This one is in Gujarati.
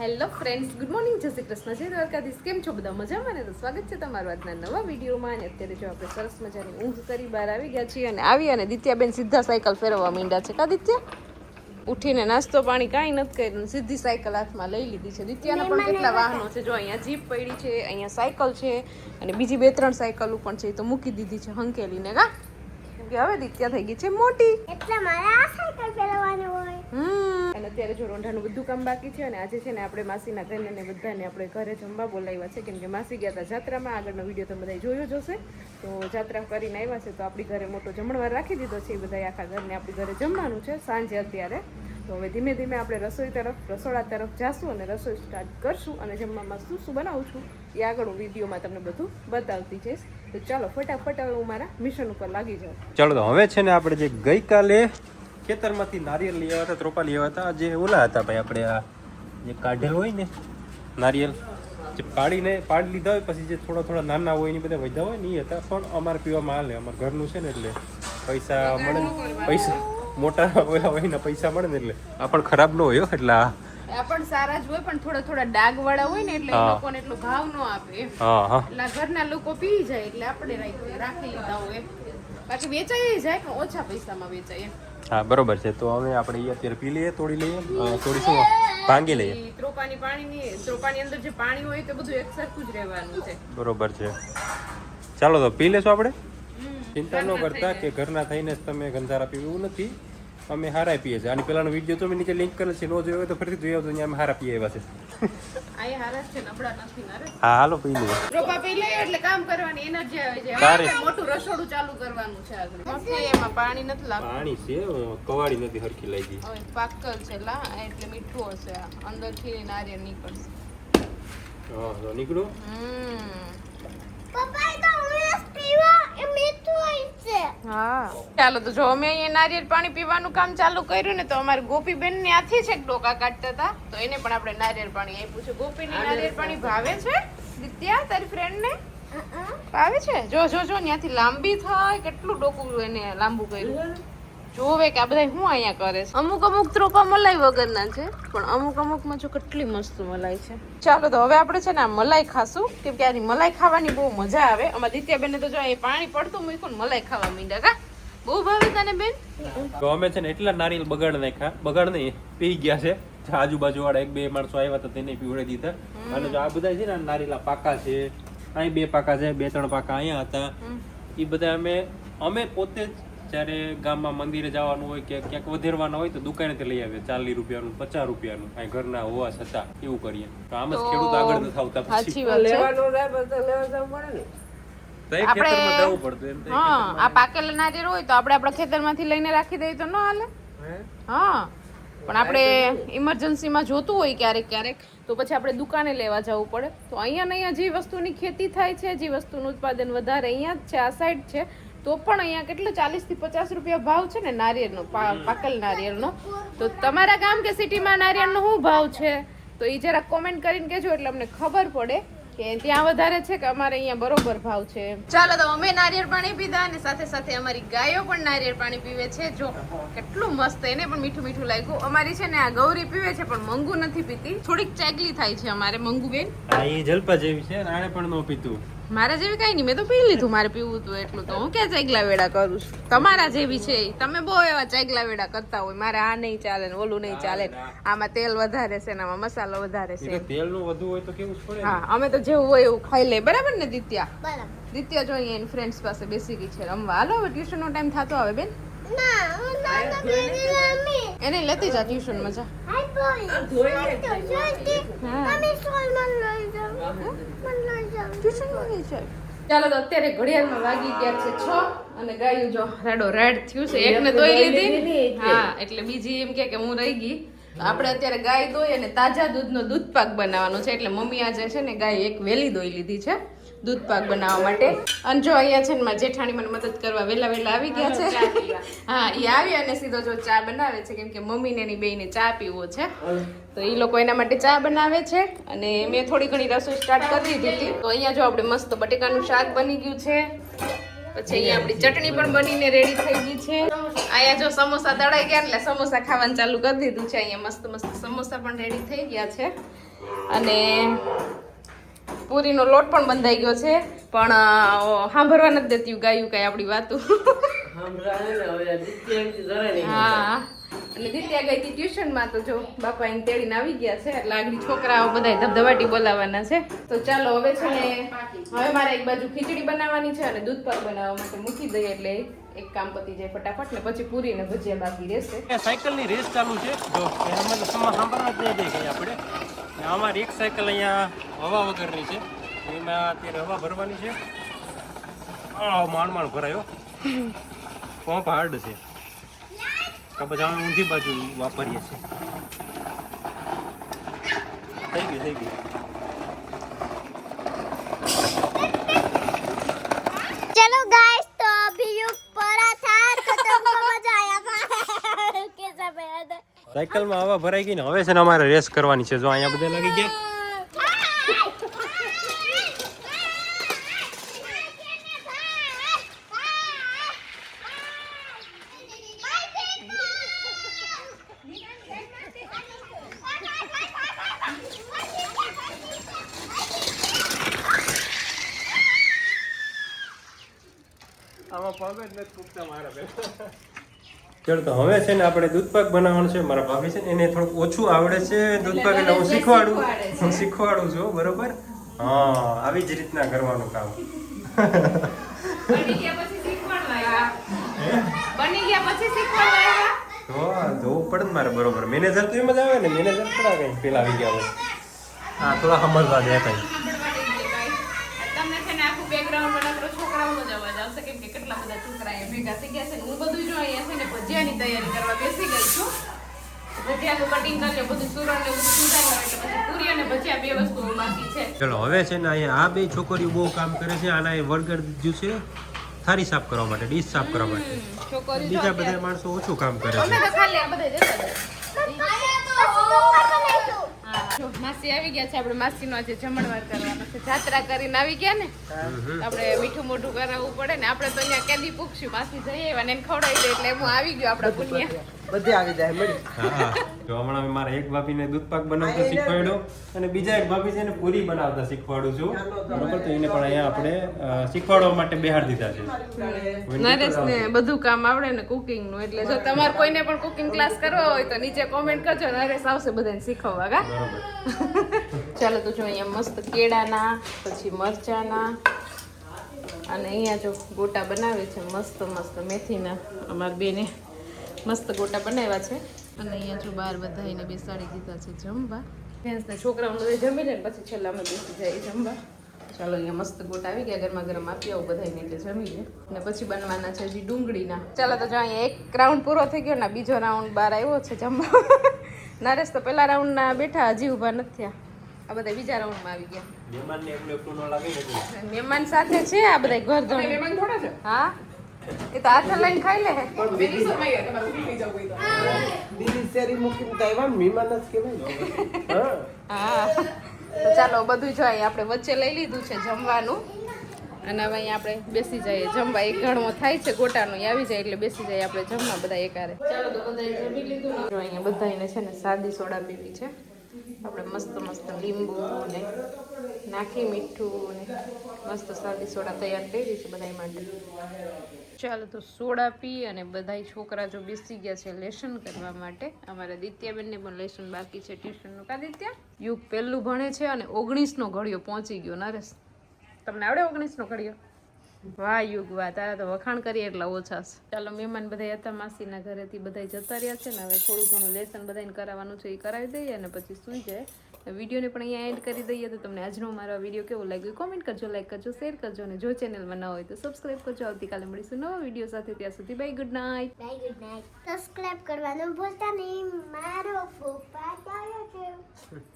Hello friends good morning. જય શ્રી કૃષ્ણ. જય દ્વારકાધીશ. કેમ છો બધા? મજામાં ને? તો સ્વાગત છે તમારું આજના નવા વિડીયોમાં. અને અત્યારે જો આપણે સરસ મજાની ઊંઘ કરી બહાર આવી ગયા છીએ અને આવી અને દિત્યાબેન સીધા સાયકલ ફેરવવા માંડ્યા છે. કા દિત્યા? ઉઠીને નાસ્તો પાણી કાંઈ નથી કર્યું સીધી સાયકલ હાથમાં લઈ લીધી છે. દિત્યાના પણ કેટલા વાહનો છે. જો અહીંયા જીપ પડી છે અહીંયા સાયકલ છે અને બીજી બે ત્રણ સાયકલો પણ છે. એ તો મૂકી દીધી છે હંકેલીને કા? કે હવે દિત્યા થઈ ગઈ છે મોટી. એટલે મારે આ સાયકલ ચલાવવાનું હોય. હમ. અને અત્યારે જો રોંઢાનું બધું કામ બાકી છે અને આજે છે ને આપણે માસીના ઘરને ને બધાને આપણે ઘરે જમવા બોલાવ્યા છે. કેમ કે માસી ગયા હતા જાત્રામાં. આગળનો વીડિયો તમે બધા જોયો જ હશે. તો જાત્રા કરીને આવ્યા છે. તો આપણી ઘરે મોટો જમણવાર રાખી દીધો છે. એ બધા આખા ઘરને આપણી ઘરે જમવાનું છે સાંજે અત્યારે. તો હવે ધીમે ધીમે આપણે રસોઈ તરફ રસોડા તરફ જાશું અને રસોઈ સ્ટાર્ટ કરશું અને જમવામાં શું શું બનાવું છું એ આગળ હું વિડીયોમાં તમને બધું બતાવતી જઈશ. તો ચાલો ફટાફટ હવે મારા મિશન ઉપર લાગી જાઉં. ચાલો તો હવે છે ને આપણે જે ગઈકાલે ખેતરમાંથી નારિયેળ લઈ આવ્યા હતા ત્રોપા લઈ હતા, જે ઓલા હતા ભાઈ આપણે આ જે કાઢેલ હોય ને નારિયેલ, જે પાડીને પાડી લીધા હોય, પછી જે થોડા થોડા નાના હોય ને બધા વધ્યા હોય ને એ હતા, પણ અમારે પીવામાં હાલે, અમારે ઘરનું છે ને એટલે પૈસા મળે પૈસા મોટા હોય ને પૈસા મળે ને એટલે આ પણ ખરાબ ન હોય એટલે આ પણ સારા જ હોય પણ થોડા થોડા ડાઘ વાળા હોય ને એટલે લોકોને એટલો ભાવ ન આપે એટલે ઘરના લોકો પી જાય એટલે આપણે રાખી લીધા હોય બાકી વેચાઈ જાય પણ ઓછા પૈસામાં વેચાય હા બરોબર છે. તો હવે આપણે અત્યારે પી લઈએ તોડી લઈએ અ, થોડી શું ભાંગી લઈએ. ત્રોપાની ત્રોપાની પાણીની ત્રોપાની અંદર જે પાણી હોય તે બધું એક સરખું જ રહેવાનું છે. બરોબર છે. ચાલો તો પી લેશો આપણે? ચિંતા ન કરતા કે ઘરના થઈને જ તમે ગંધારા પીવું. નથી. અમે હારા પીએ છે આની પેલાનો વીડિયો તમે નીચે લિંક કરેલ છે નો જોયો હોય તો ફરીથી જોઈ આવજો અહીંયા અમે હારા પીએ આવ્યા છે. આ હારા છે નબળા નથી ના હા હાલો પી લે રોપા પી લે એટલે કામ કરવાની એનર્જી આવે છે. હવે મોટું રસોડું ચાલુ કરવાનું છે આગળ. મસ્તી એમાં પાણી નથી લાગતું. પાણી છે કવાડી નથી હરખી લાગી. હવે પાકલ છે લા એટલે મીઠું હશે. આ અંદરથી નારિયેળ નીકળશે. હા તો નીકળો. હમ પપ્પા તો ઉમેશ પીવા એ મીઠું હોય છે હા. ચાલો તો જો અમે અહીંયા નારિયેળ પાણી પીવાનું કામ ચાલુ કર્યું ને તો અમારી ગોપીબેન ને આથી છે ડોકા કાઢતા હતા. તો એને પણ આપણે નારિયેળ પાણી આપ્યું છે. ગોપીને નારિયેળ પાણી ભાવે છે? દિત્યા તારી ફ્રેન્ડ ને? ભાવે છે? જો જો જો ત્યાંથી લાંબી થાય. કેટલું ડોકું એને લાંબુ કર્યું? જોવે કે આ બધા હું અહીંયા કરે છે? અમુક અમુક ત્રોપા મલાઈ વગરના છે પણ અમુક અમુકમાં જો કેટલી મસ્ત મલાઈ છે. ચાલો તો હવે આપણે છે ને આ મલાઈ ખાશું કેમ કે આની મલાઈ ખાવાની બહુ મજા આવે. અમારા દિત્યાબેન તો જો એ પાણી પડતું મૂક્યું ને મલાઈ ખાવા માંડ્યા કા? બહુ ભાવે તને બેન? તો અમે છે ને એટલા નારિયેલ બગાડ નાખ્યા. બગાડ નહીં પી ગયા છે. જે આજુબાજુ વાળા એક બે માણસો આવ્યા હતા તેને પીવડાવી દીધા. અને જો આ બધા છે ને નારિયેલા પાકા છે અહીં બે પાકા છે બે ત્રણ પાકા અહીંયા હતા. એ બધા અમે અમે પોતે જ જ્યારે ગામમાં મંદિરે જવાનું હોય કે ક્યાંક વધેરવાના હોય તો દુકાનેથી લઈ આવીએ. ચાલીસ રૂપિયાનું પચાસ રૂપિયાનું. અહીં ઘરના હોવા છતાં એવું કરીએ. તો આમ જ ખેડૂત આગળ નથી આવતા પછી. તો એક જવું પડે ને. આપણે હા આ પાકેલા નારિયેળ હોય તો આપણે આપણા ખેતરમાંથી લઈને રાખી દઈએ તો ન હાલે. હા? પણ આપણે ઇમરજન્સીમાં જોતું હોય ક્યારેક ક્યારેક તો પછી આપણે દુકાને લેવા જવું પડે. તો અહીંયા ને અહીંયા જે વસ્તુની ખેતી થાય છે જે વસ્તુનું ઉત્પાદન વધારે અહીંયા જ છે આ સાઈડ છે. તો પણ અહીંયા કેટલો ચાલીસથી પચાસ રૂપિયા ભાવ છે ને નારિયેળનો પાકલ નારિયેળનો? તો તમારા ગામ કે સિટીમાં નારિયેળનો શું ભાવ છે? તો એ જરા કોમેન્ટ કરીને કહેજો એટલે અમને ખબર પડે કે ત્યાં વધારે છે કે અમારે અહીંયા બરોબર ભાવ છે ચાલો તો અમે નારિયેળ પાણી પીધા અને સાથે સાથે અમારી ગાયો પણ નારિયેળ પાણી પીવે છે. જો કેટલું મસ્ત એને પણ મીઠું મીઠું લાગ્યું. અમારી છે ને આ ગૌરી પીવે છે પણ મંગુ નથી પીતી. થોડીક ચેકલી થાય છે અમારે મંગુ બેન આ જલપા જેવી છે અને પણ ન પીતું. મારા જેવી કઈ નહીં. મેં તો પી લીધું મારે પીવું હતું એટલું તો. હું ક્યાં ચેગલા વેડા કરું છું? તમારા જેવી છે. તમે બહુ એવા ચેગલા વેડા કરતા હોય. મારે આ નહીં ચાલે ને ઓલું નહીં ચાલે આમાં તેલ વધારે છે ને આમાં મસાલો વધારે છે. તેલનું વધુ હોય તો કેવું પડે હા અમે તો જેવું હોય એવું ખાઈ લે બરાબર ને દિત્યા? બરાબર. દિત્યા જો અહીંયા એની ફ્રેન્ડ્સ પાસે બેસી ગઈ છે. રમવા. હાલો હવે ટ્યુશન નો ટાઈમ થતો આવે બેન. એને લેતી જા ટ્યુશનમાં જા. હા. ચાલો તો અત્યારે ઘડિયાળમાં વાગી ગયા છે છ અને ગાયું જો રાડો રાડ થયું છે. એકને ધોઈ લીધી. હા એટલે બીજી એમ કે કે હું રહી ગઈ. આપણે અત્યારે ગાય દોઈ અને તાજા દૂધનો દૂધ પાક બનાવવાનો છે. એટલે મમ્મી આજે છે ને ગાય એક વેલી દોઈ લીધી છે. દૂધ પાક બનાવવા માટે. અને જો અહીંયા છે ને મારા જેઠાણી મને મદદ કરવા વેલા વેલા આવી ગયા છે. હા એ આવી અને સીધો જો ચા બનાવે છે કેમ કે મમ્મી ને એની બેને ચા પીવો છે. તો એ લોકો એના માટે ચા બનાવે છે. અને મેં થોડી ઘણી રસોઈ સ્ટાર્ટ કરી દીધી હતી. તો અહીંયા જો આપણે મસ્ત બટેકાનું શાક બની ગયું છે. પછી અહીંયા આપણી ચટણી પણ બનીને રેડી થઈ ગઈ છે. અહીંયા જો સમોસા દળાઈ ગયા એટલે સમોસા ખાવાનું ચાલુ કરી દીધું છે. અહીંયા મસ્ત મસ્ત સમોસા પણ રેડી થઈ ગયા છે. અને પૂરીનો લોટ પણ બંધાઈ ગયો છે. પણ સાંભળવા નથી દેતી ગાયું કઈ આપણી વાતું. હા. અને દિત્યા ગઈ હતી ટ્યુશનમાં તો જો બાપા એને તેડીને આવી ગયા છે એટલે આગળ છોકરાઓ બધા ધબધબાટી બોલાવવાના છે. તો ચાલો હવે છે ને હવે મારે એક બાજુ ખીચડી બનાવવાની છે અને દૂધ પાક બનાવવા માટે મૂકી દઈએ એટલે એક કામ પતી જાય ફટાફટ ને પછી પૂરી ને ભજીયા બાકી રહેશે. સાયકલની રેસ ચાલુ છે. જો સાંભળવા જ નહીં આપણે. અમારી એક સાયકલ અહીંયા હવા વગરની છે. એમાં અત્યારે હવા ભરવાની છે. માંડ માંડ ભરાયો. પંપ હાર્ડ છે. તો પછી અમે ઊંધી બાજુ વાપરીએ છીએ. થઈ ગયું થઈ ગયું. સાયકલમાં હવા ભરાઈ ગઈ ને હવે છે ને અમારે રેસ કરવાની છે. જો અહીંયા બધા લાગી ગયા. આમાં પગ જ નથી ફૂટતા મારા પેલા ચાલો તો હવે છે ને આપણે દૂધપાક બનાવવાનું છે. મારા ભાભી છે ને એને થોડુંક ઓછું આવડે છે દૂધપાક એટલે હું શીખવાડું. હું શીખવાડું છું બરોબર? હા આવી જ રીતના કરવાનું કામ. જોવું પડે ને મારે બરોબર. મેનેજર તો એમ જ આવે ને મેનેજર થોડા કઈ પેલા આવી ગયા હોય. હા થોડા સમજવા દે કઈ આવશે કેમ કે કેટલા બધા છોકરા એ ભેગા થઈ ગયા છે હું બધું જો અહીંયા છે ને ભજીયાની તૈયારી કરવા બેસી ગઈ છું. ભજીયાનું કટિંગ કરી બધું સુરણ ને બધું સુધારી એટલે પછી પૂરી અને ભજીયા બે વસ્તુઓ બાકી છે. ચલો હવે છે ને અહીંયા આ બે છોકરીઓ બહુ કામ કરે છે આના એ વળગર દીધું છે થારી સાફ કરવા માટે ડીશ સાફ કરવા માટે. બીજા બધા માણસો ઓછું કામ કરે છે. માસી આવી ગયા છે આપણે માસીનો આજે જમણવાર કરવાનો છે. જાત્રા કરીને આવી ગયા ને આપણે મીઠું મોઢું કરાવવું પડે ને આપણે તો અહીંયા કેદી પૂછશું માસી જઈ આવ્યા ને એને ખવડાવી દે એટલે હું આવી ગયો આપણા પુણ્યા. બધી આવી જાય મળી. તો હમણાં મારા એક ભાભીને દૂધપાક બનાવતા શીખવાડ્યો અને બીજા એક ભાભી છે ને પૂરી બનાવતા શીખવાડું છું. બરોબર? તો એને પણ અહીંયા આપણે શીખવાડવા માટે બેહાર દીધા છે. નરેશ ને બધું કામ આવડે ને કુકિંગનું એટલે જો તમારે કોઈને પણ કુકિંગ ક્લાસ કરવા હોય તો નીચે કોમેન્ટ કરજો નરેશ આવશે બધાને શીખવવા કા? ચાલો તો જો અહીંયા મસ્ત કેળાના, પછી મરચાના, અને અહીંયા જો ગોટા બનાવે છે, મસ્ત મસ્ત મેથીના. અમારા બેને મસ્ત ગોટા બનાવ્યા છે. અને અહીંયા જો બહાર બધા એને બેસાડી દીધા છે જમવા. ફ્રેન્ડ્સને છોકરાઓને બધા જમી લે પછી છેલ્લા બેસી જાય જમવા. ચાલો અહીંયા મસ્ત ગોટા આવી ગયા ગરમા ગરમ આપી આવું બધાને એટલે જમી લે. અને પછી બનવાના છે હજી ડુંગળીના. ચાલો તો જો અહીંયા એક રાઉન્ડ પૂરો થઈ ગયો ને બીજો રાઉન્ડ બહાર આવ્યો છે જમવા. નરેશ તો પેલા રાઉન્ડના બેઠા હજી ઊભા નથી થયા આ બધા બીજા રાઉન્ડમાં આવી ગયા. મહેમાનને એકલું એકલું ન લાગે ને મહેમાન સાથે છે આ બધા ઘર ધણી મહેમાન થોડા છે? હા? એ તો હાથે લઈને ખાઈ લે બીજી શેરી મૂકીને તો આવ્યા મહેમાન જ કહેવાય હા હા. તો ચાલો બધું જોઈએ આપણે વચ્ચે લઈ લીધું છે જમવાનું. અને હવે અહીંયા આપણે બેસી જઈએ. જમવા એક ઘણો થાય છે, ગોટાનું આવી જાય એટલે બેસી જઈએ આપણે જમવા બધા એકારે. ચાલો બધા જમી અહીંયા બધાને છે ને સાદી સોડા પીવી છે. આપણે મસ્ત મસ્ત લીંબુ ને નાખી મીઠું ને મસ્ત સાદી સોડા તૈયાર કરી છે બધા માટે. ચાલો તો સોડા પી અને બધાય છોકરા જો બેસી ગયા છે લેસન કરવા માટે. અમારા દિત્યાબેનને પણ લેસન બાકી છે, ટ્યુશનનું. કા દિત્યા? યુગ પહેલું ભણે છે અને ઓગણીસનો ઘડિયો પહોંચી ગયો નરેશ તમને આવડે ઓગણીસનો ઘડિયો વાહ યુગ વાહ. તારા તો વખાણ કરીએ એટલા ઓછા છે. ચાલો મહેમાન બધા હતા માસીના ઘરેથી બધા જતા રહ્યા છે ને. હવે થોડું ઘણું લેસન બધાને કરાવવાનું છે એ કરાવી દઈએ અને પછી સૂઈ જાય. વિડીયોને પણ અહીંયા એન્ડ કરી દઈએ તો તમને આજનો મારો વીડિયો કેવો લાગ્યો? કોમેન્ટ કરજો લાઈક કરજો શેર કરજો અને જો ચેનલમાં ન હોય તો સબસ્ક્રાઈબ કરજો. આવતીકાલે મળીશું નવા વીડિયો સાથે. ત્યાં સુધી bye good night bye good night subscribe કરવાનું ભૂલતા નહીં. મારો છે.